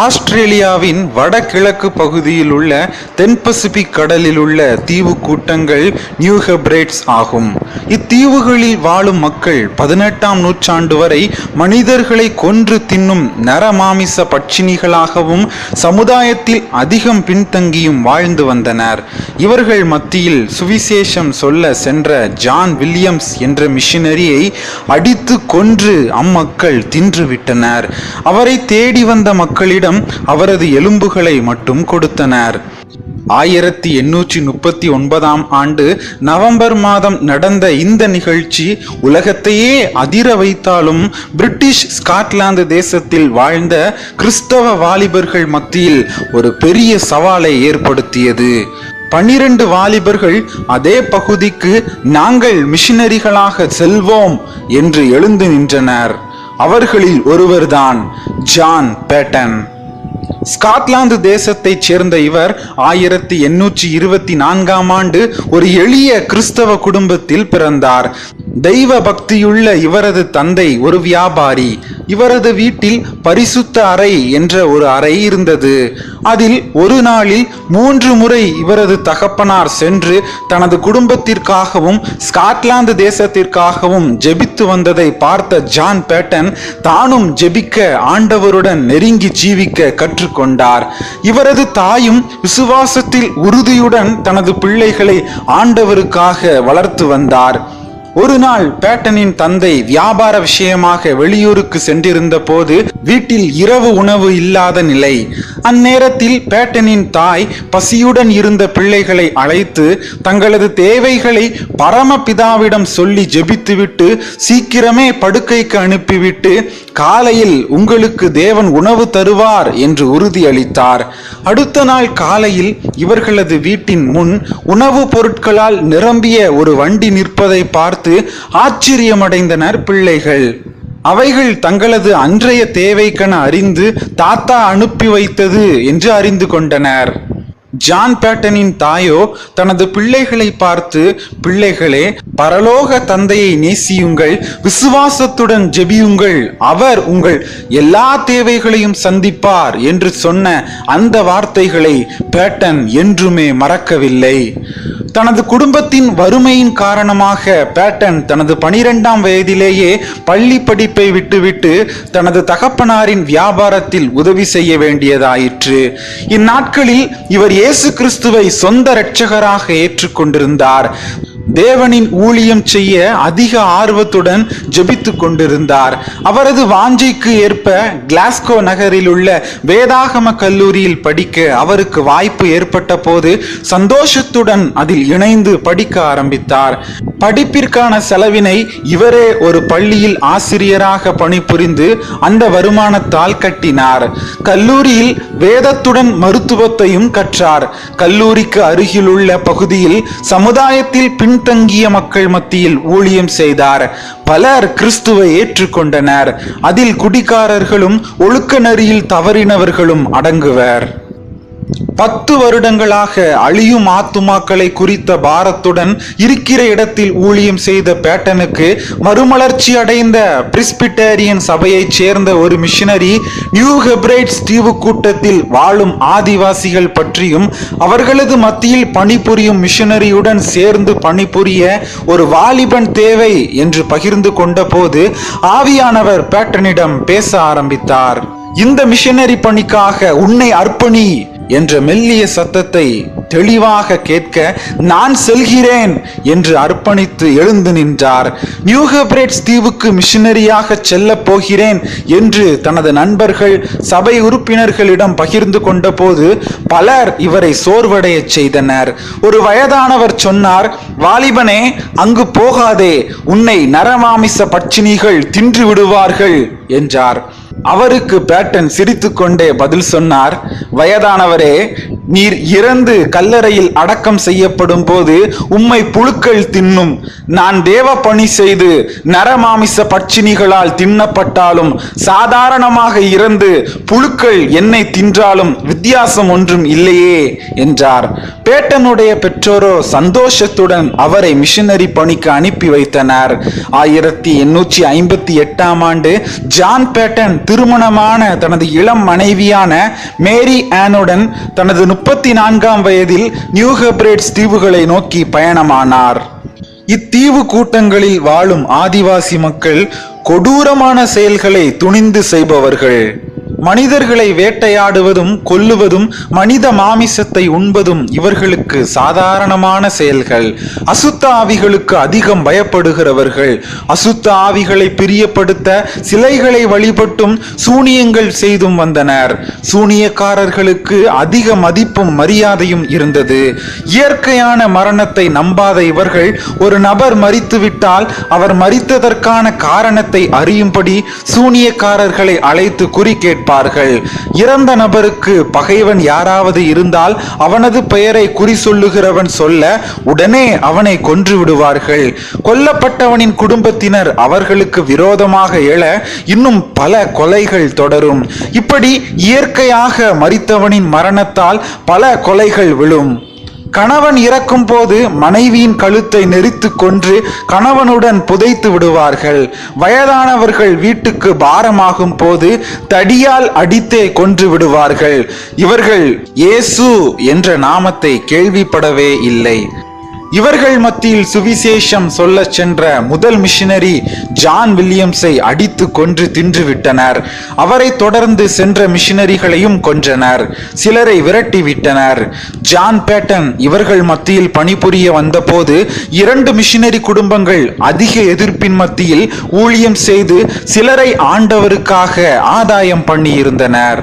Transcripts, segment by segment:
ஆஸ்திரேலியாவின் வடகிழக்கு பகுதியில் உள்ள தென் பசிபிக் கடலில் உள்ள தீவு கூட்டங்கள் நியூ ஹெப்ரேட்ஸ் ஆகும். இத்தீவுகளில் வாழும் மக்கள் பதினெட்டாம் நூற்றாண்டு வரை மனிதர்களை கொன்று தின்னும் நரமாமிச பட்சினிகளாகவும் சமுதாயத்தில் அதிகம் பின்தங்கியும் வாழ்ந்து வந்தனர். இவர்கள் மத்தியில் சுவிசேஷம் சொல்ல சென்ற ஜான் வில்லியம்ஸ் என்ற மிஷினரியை அடித்து கொன்று அம்மக்கள் தின்றுவிட்டனர் அவரை தேடி வந்த மக்களிடம் அவரது எலும்புகளை மட்டும் கொடுத்தனர். ஆயிரத்தி எண்ணூற்றி முப்பத்தி ஒன்பதாம் ஆண்டு நவம்பர் மாதம் நடந்த இந்த நிகழ்ச்சி உலகத்தையே அதிர வைத்தாலும் பிரிட்டிஷ் ஸ்காட்லாந்து தேசத்தில் வாழ்ந்த கிறிஸ்தவ வாலிபர்கள் மத்தியில் ஒரு பெரிய சவாலை ஏற்படுத்தியது. பன்னிரண்டு வாலிபர்கள் அதே பகுதிக்கு நாங்கள் மிஷினரிகளாக செல்வோம் என்று எழுந்து நின்றனர். அவர்களில் ஒருவர்தான் ஜான் பேட்டன். ஸ்காட்லாந்து தேசத்தைச் சேர்ந்த இவர் ஆயிரத்தி எண்ணூற்றி இருபத்தி நான்காம் ஆண்டு ஒரு எளிய கிறிஸ்தவ குடும்பத்தில் பிறந்தார். தெய்வ பக்தியுள்ள இவரது தந்தை ஒரு வியாபாரி. இவரது வீட்டில் பரிசுத்த அறை என்ற ஒரு அறை இருந்தது. அதில் ஒரு நாளில் மூன்று முறை இவரது தகப்பனார் சென்று தனது குடும்பத்திற்காகவும் ஸ்காட்லாந்து தேசத்திற்காகவும் ஜெபித்து வந்ததை பார்த்த ஜான் பேட்டன் தானும் ஜெபிக்க ஆண்டவருடன் நெருங்கி ஜீவிக்க கற்றுக்கொண்டார். இவரது தாயும் விசுவாசத்தில் உறுதியுடன் தனது பிள்ளைகளை ஆண்டவருக்காக வளர்த்து வந்தார். ஒரு நாள் பேட்டனின் தந்தை வியாபார விஷயமாக வெளியூருக்கு சென்றிருந்த போது வீட்டில் இரவு உணவு இல்லாத நிலை. அந்நேரத்தில் பேட்டனின் தாய் பசியுடன் இருந்த பிள்ளைகளை அழைத்து தங்களது தேவைகளை பரமபிதாவிடம் சொல்லி ஜெபித்துவிட்டு சீக்கிரமே படுக்கைக்கு அனுப்பிவிட்டு காலையில் உங்களுக்கு தேவன் உணவு தருவார் என்று உறுதியளித்தார். அடுத்த நாள் காலையில் இவர்களது வீட்டின் முன் உணவுப் பொருட்களால் நிரம்பிய ஒரு வண்டி நிற்பதை பார்த்து ஆச்சரியமடைந்தனர் பிள்ளைகள். அவைகள் தங்களது அன்றைய தேவைக்கென அறிந்து தாத்தா அனுப்பி வைத்தது என்று அறிந்து கொண்டனர். ஜான் பேட்டனின் தாயோ தனது பிள்ளைகளை பார்த்து பிள்ளைகளே பரலோக தந்தையை நேசியுங்கள் விசுவாசத்துடன் ஜெபியுங்கள் அவர் உங்கள் எல்லா தேவைகளையும் சந்திப்பார் என்று சொன்ன அந்த வார்த்தைகளை பேட்டன் என்றுமே மறக்கவில்லை. தனது குடும்பத்தின் வறுமையின் காரணமாக பேட்டன் தனது பனிரெண்டாம் வயதிலேயே பள்ளி படிப்பை விட்டுவிட்டு தனது தகப்பனாரின் வியாபாரத்தில் உதவி செய்ய வேண்டியதாயிற்று. இந்நாட்களில் இவர் இயேசு கிறிஸ்துவை சொந்த இரட்சகராக ஏற்றுக்கொண்டிருந்தார். தேவனின் ஊழியம் செய்ய அதிக ஆர்வத்துடன் ஜெபித்துக் கொண்டிருந்தார். அவரது வாஞ்சைக்கு ஏற்ப கிளாஸ்கோ நகரில் உள்ள வேதாகம கல்லூரியில் படிக்க அவருக்கு வாய்ப்பு ஏற்பட்ட போது சந்தோஷத்துடன் அதில் இணைந்து படிக்க ஆரம்பித்தார். படிப்பிற்கான செலவினை இவரே ஒரு பள்ளியில் ஆசிரியராக பணிபுரிந்து அந்த வருமானத்தால் கட்டினார். கல்லூரியில் வேதத்துடன் மருத்துவத்தையும் கற்றார். கல்லூரிக்கு அருகிலுள்ள பகுதியில் சமுதாயத்தில் பின் பின்தங்கிய மக்கள் மத்தியில் ஊழியம் செய்தார். பலர் கிறிஸ்துவை ஏற்றுக்கொண்டனர். அதில் குடிகாரர்களும் ஒழுக்க நெறியில் தவறினவர்களும் அடங்குவர். பத்து வருடங்களாக அழியும் ஆத்துமாக்களை குறித்த பாரத்துடன் இருக்கிற இடத்தில் ஊழியம் செய்த பேட்டனுக்கு மறுமலர்ச்சி அடைந்த பிரிஸ்பிட்டேரியன் சபையைச் சேர்ந்த ஒரு மிஷினரி நியூ ஹெப்ரைட்ஸ் தீவு கூட்டத்தில் வாழும் ஆதிவாசிகள் பற்றியும் அவர்களது மத்தியில் பணிபுரியும் மிஷினரியுடன் சேர்ந்து பணிபுரிய ஒரு வாலிபன் தேவை என்று பகிர்ந்து கொண்டபோது ஆவியானவர் பேட்டனிடம் பேச ஆரம்பித்தார். இந்த மிஷனரி பணிக்காக உன்னை அர்ப்பணி என்ற மெல்லிய சத்தத்தை தெளிவாக கேட்க நான் செல்கிறேன் என்று அர்ப்பணித்து எழுந்து நின்றார். நியூ தீவுக்கு மிஷினரியாக செல்ல போகிறேன் என்று தனது நண்பர்கள் சபை உறுப்பினர்களிடம் பகிர்ந்து கொண்டபோது பலர் இவரை சோர்வடையச் செய்தனர். ஒரு வயதானவர் சொன்னார் வாலிபனே அங்கு போகாதே உன்னை நரமாமிச பட்சினிகள் தின்று விடுவார்கள் என்றார். அவருக்கு பேட்டன் சிரித்துக்கொண்டே பதில் சொன்னார் வயதானவரே நீர் இறந்து கல்லறையில் அடக்கம் செய்யப்படும் போது உம்மை புழுக்கள் தின்னும். நான் தேவ பணி செய்து நரமாமிச பட்சினிகளால் தின்னப்பட்டாலும் சாதாரணமாக இறந்து புழுக்கள் என்னை தின்றாலும் வித்தியாசம் ஒன்றும் இல்லையே என்றார். பேட்டனுடைய பெற்றோரோ சந்தோஷத்துடன் அவரை மிஷனரி பணிக்கு அனுப்பி வைத்தனர். ஆயிரத்தி எண்ணூற்றி ஐம்பத்தி எட்டாம் ஆண்டு ஜான் பேட்டன் திருமணமான தனது இளம் மனைவியான மேரி ஆனுடன் தனது முப்பத்தி நான்காம் வயதில் நியூ ஹெப்ரேட்ஸ் தீவுகளை நோக்கி பயணமானார். இத்தீவு கூட்டங்களில் வாழும் ஆதிவாசி மக்கள் கொடூரமான செயல்களை துணிந்து செய்பவர்கள். மனிதர்களை வேட்டையாடுவதும் கொல்லுவதும் மனித மாமிசத்தை உண்பதும் இவர்களுக்கு சாதாரணமான செயல்கள். அசுத்த ஆவிகளுக்கு அதிகம் பயப்படுகிறவர்கள். அசுத்த ஆவிகளை பிரியப்படுத்த சிலைகளை வழிபட்டும் சூனியங்கள் செய்தும் வந்தனர். சூனியக்காரர்களுக்கு அதிக மதிப்பும் மரியாதையும் இருந்தது. இயற்கையான மரணத்தை நம்பாத இவர்கள் ஒரு நபர் மறித்துவிட்டால் அவர் மறித்ததற்கான காரணத்தை அறியும்படி சூனியக்காரர்களை அழைத்து குறி இருப்பார்கள். இறந்த நபருக்கு பகைவன் யாராவது இருந்தால் அவனது பெயரை குறி சொல்லுகிறவன் சொல்ல உடனே அவனை கொன்று விடுவார்கள். கொல்லப்பட்டவனின் குடும்பத்தினர் அவர்களுக்கு விரோதமாக எழ இன்னும் பல கொலைகள் தொடரும். இப்படி இயற்கையாக மறித்தவனின் மரணத்தால் பல கொலைகள் விழும். கணவன் இறக்கும் போது மனைவியின் கழுத்தை நெரித்து கொன்று கணவனுடன் புதைத்து விடுவார்கள். வயதானவர்கள் வீட்டுக்கு பாரமாகும் போது தடியால் அடித்தே கொன்று விடுவார்கள். இவர்கள் இயேசு என்ற நாமத்தை கேள்விப்படவே இல்லை. இவர்கள் மத்தியில் சுவிசேஷம் சொல்ல சென்ற முதல் மிஷினரி ஜான் வில்லியம்ஸை அடித்து கொன்று தின்று விட்டனர். அவரை தொடர்ந்து சென்ற மிஷினரிகளையும் கொன்றனர். சிலரை விரட்டி விட்டனர். ஜான் பேட்டன் இவர்கள் மத்தியில் பணிபுரிய வந்தபோது இரண்டு மிஷினரி குடும்பங்கள் அதிக எதிர்ப்பின் மத்தியில் ஊழியம் செய்து சிலரை ஆண்டவருக்காக ஆதாயம் பண்ணியிருந்தனர்.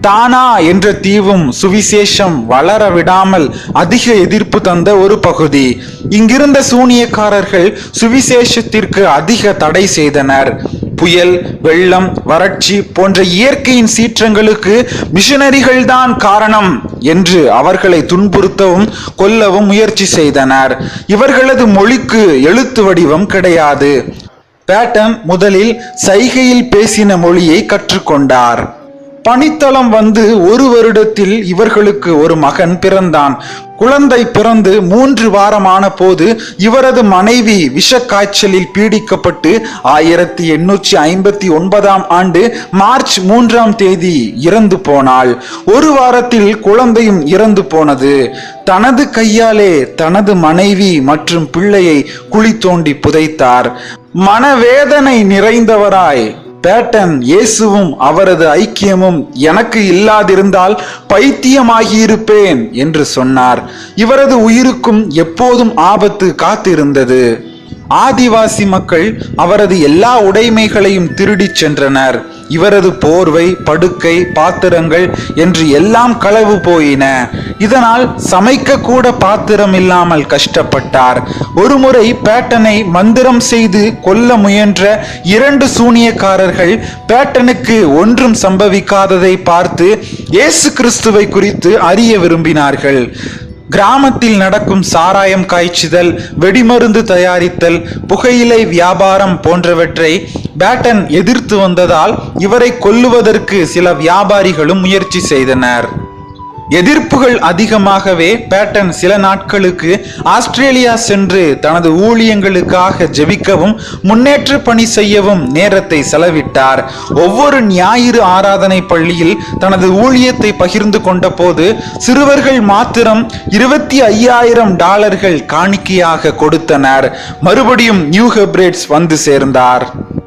தானா என்ற தீவும் சுவிசேஷம் வளர விடாமல் அதிக எதிர்ப்பு தந்த ஒரு பகுதி. இங்கிருந்த சூனியக்காரர்கள் சுவிசேஷத்திற்கு அதிக தடை செய்தனர். புயல் வெள்ளம் வறட்சி போன்ற இயற்கையின் சீற்றங்களுக்கு மிஷனரிகள்தான் காரணம் என்று அவர்களை துன்புறுத்தவும் கொல்லவும் முயற்சி செய்தனர். இவர்களது மொழிக்கு எழுத்து வடிவம் கிடையாது. பேட்டன் முதலில் சைகையில் பேசின மொழியை கற்றுக்கொண்டார். பணித்தளம் வந்து ஒரு வருடத்தில் இவர்களுக்கு ஒரு மகன் பிறந்தான். குழந்தை பிறந்து மூன்று வாரமான போது இவரது மனைவி விஷக்காய்ச்சலில் பீடிக்கப்பட்டு ஆயிரத்தி எண்ணூற்றி ஐம்பத்தி ஒன்பதாம் ஆண்டு மார்ச் மூன்றாம் தேதி இறந்து போனாள். ஒரு வாரத்தில் குழந்தையும் இறந்து போனது. தனது கையாலே தனது மனைவி மற்றும் பிள்ளையை குழி தோண்டி புதைத்தார். மனவேதனை நிறைந்தவராய் பேட்டன் இயேசுவும் அவரது ஐக்கியமும் எனக்கு இல்லாதிருந்தால் பைத்தியமாகியிருப்பேன் என்று சொன்னார். இவரது உயிருக்கும் எப்போதும் ஆபத்து காத்திருந்தது. ஆதிவாசி மக்கள் அவரது எல்லா உடைமைகளையும் திருடிச் சென்றனர். இவரது போர்வை படுக்கை பாத்திரங்கள் என்று எல்லாம் களவு போயின. இதனால் சமைக்க கூட பாத்திரம் இல்லாமல் கஷ்டப்பட்டார். ஒருமுறை பேட்டனை மந்திரம் செய்து கொல்ல முயன்ற இரண்டு சூனியக்காரர்கள் பேட்டனுக்கு ஒன்றும் சம்பவிக்காததை பார்த்து இயேசு கிறிஸ்துவை குறித்து அறிய விரும்பினார்கள். கிராமத்தில் நடக்கும் சாராயம் காய்ச்சுதல் வெடிமருந்து தயாரித்தல் புகையிலை வியாபாரம் போன்றவற்றை பேட்டன் எதிர்த்து வந்ததால் இவரை கொல்லுவதற்கு சில வியாபாரிகளும் முயற்சி செய்தனர். எதிர்ப்புகள் அதிகமாகவே பேட்டன் சில நாட்களுக்கு ஆஸ்திரேலியா சென்று தனது ஊழியங்களுக்காக ஜெபிக்கவும் முன்னேற்ற பணி செய்யவும் நேரத்தை செலவிட்டார். ஒவ்வொரு ஞாயிறு ஆராதனை பள்ளியில் தனது ஊழியத்தை பகிர்ந்து கொண்ட போது சிறுவர்கள் மாத்திரம் இருபத்தி ஐயாயிரம் டாலர்கள் காணிக்கையாக கொடுத்தனர். மறுபடியும் நியூ ஹெப்ரேட்ஸ் வந்து சேர்ந்தார்.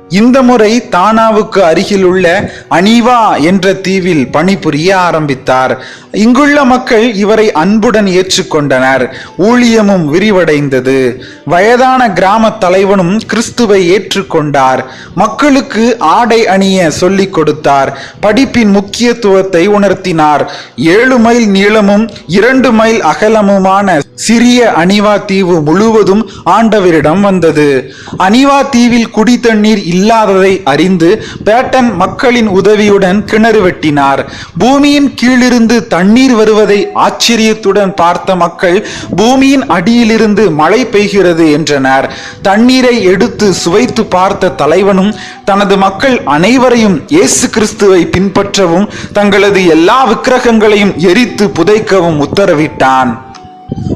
இந்த முறை தானாவுக்கு அருகிலுள்ள அனிவா என்ற தீவில் பணிபுரிய ஆரம்பித்தார். இங்குள்ள மக்கள் இவரை அன்புடன் ஏற்றுக்கொண்டனர். ஊழியமும் விரிவடைந்தது. வயதான கிராம தலைவனும் கிறிஸ்துவை ஏற்றுக்கொண்டார். மக்களுக்கு ஆடை அணிய சொல்லிக் கொடுத்தார். படிப்பின் முக்கியத்துவத்தை உணர்த்தினார். ஏழு மைல் நீளமும் இரண்டு மைல் அகலமுமான சிறிய அனிவா தீவு முழுவதும் ஆண்டவரிடம் வந்தது. அனிவா தீவில் குடி தண்ணீர் இல்லாததை அறிந்து பேட்டன் மக்களின் உதவியுடன் கிணறு வெட்டினார். பூமியின் கீழிருந்து தண்ணீர் வருவதை ஆச்சரியத்துடன் பார்த்த மக்கள் பூமியின் அடியிலிருந்து மழை பெய்கிறது என்றனர். தண்ணீரை எடுத்து சுவைத்து பார்த்த தலைவனும் தனது மக்கள் அனைவரையும் இயேசு கிறிஸ்துவை பின்பற்றவும் தங்களது எல்லா விக்கிரகங்களையும் எரித்து புதைக்கவும் உத்தரவிட்டான்.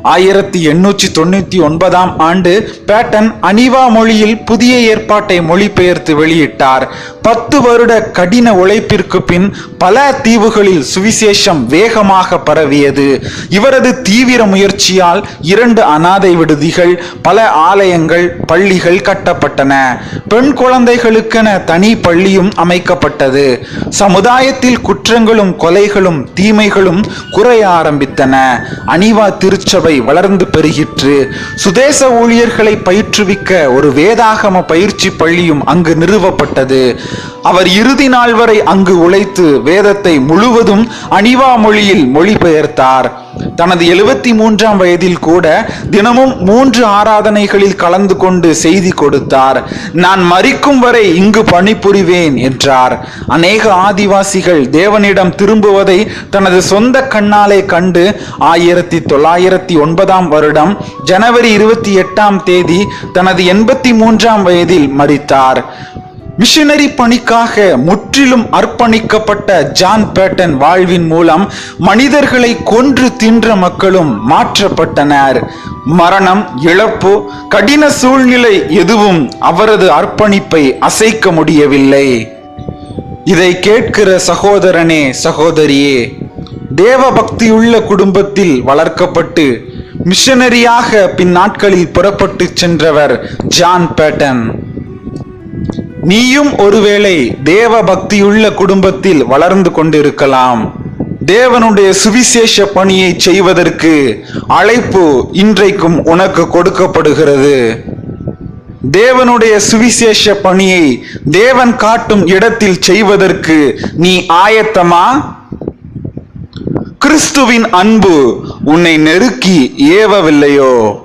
ஆயிரத்தி எண்ணூற்றி தொண்ணூத்தி ஒன்பதாம் ஆண்டு பேட்டன் அனிவா மொழியில் புதிய ஏற்பாட்டை மொழிபெயர்த்து வெளியிட்டார். பத்து வருட கடின உழைப்பிற்கு பின் பல தீவுகளில் சுவிசேஷம் வேகமாக பரவியது. இவரது தீவிர முயற்சியால் இரண்டு அனாதை விடுதிகள் பல ஆலயங்கள் பள்ளிகள் கட்டப்பட்டன. பெண் குழந்தைகளுக்கென தனி பள்ளியும் அமைக்கப்பட்டது. சமுதாயத்தில் குற்றங்களும் கொலைகளும் தீமைகளும் குறைய ஆரம்பித்தன. அனிவா திருச்சபை வளர்ந்து பெருகிற்று சுதேச ஊழியர்களை பயிற்றுவிக்க ஒரு வேதாகம பயிற்சி பள்ளியும் அங்கு நிறுவப்பட்டது. அவர் இறுதி நாள் வரை அங்கு உழைத்து வேதத்தை முழுவதும் அனிவா மொழியில் மொழிபெயர்த்தார். தனது எழுபத்தி மூன்றாம் வயதில் கூட தினமும் மூன்று ஆராதனைகளில் கலந்து கொண்டு செய்தி கொடுத்தார். நான் மறிக்கும் வரை இங்கு பணிபுரிவேன் என்றார். அநேக ஆதிவாசிகள் தேவனிடம் திரும்புவதை தனது சொந்த கண்ணாலே கண்டு ஆயிரத்தி தொள்ளாயிரத்தி ஒன்பதாம் வருடம் ஜனவரி இருபத்தி எட்டாம் தேதி தனது எண்பத்தி மூன்றாம் வயதில் மறித்தார் மிஷனரி பணிக்காக முற்றிலும் அர்ப்பணிக்கப்பட்ட ஜான் பேட்டன் வாழ்வின் மூலம் மனிதர்களை கொன்று தின்ற மக்களும் மாற்றப்பட்டனர். மரணம் இழப்பு கடின சூழ்நிலை எதுவும் அவரது அர்ப்பணிப்பை அசைக்க முடியவில்லை. இதை கேட்கிற சகோதரனே சகோதரியே தேவ பக்தியுள்ள குடும்பத்தில் வளர்க்கப்பட்டு மிஷனரியாக பின் நாட்களில் புறப்பட்டு சென்றவர் ஜான் பேட்டன். நீயும் ஒருவேளை தேவ பக்தியுள்ள குடும்பத்தில் வளர்ந்து கொண்டிருக்கலாம். தேவனுடைய சுவிசேஷ பணியை செய்வதற்கு அழைப்பு இன்றைக்கும் உனக்கு கொடுக்கப்படுகிறது. தேவனுடைய சுவிசேஷ பணியை தேவன் காட்டும் இடத்தில் செய்வதற்கு நீ ஆயத்தமா? கிறிஸ்துவின் அன்பு உன்னை நெருக்கி ஏவவில்லையோ?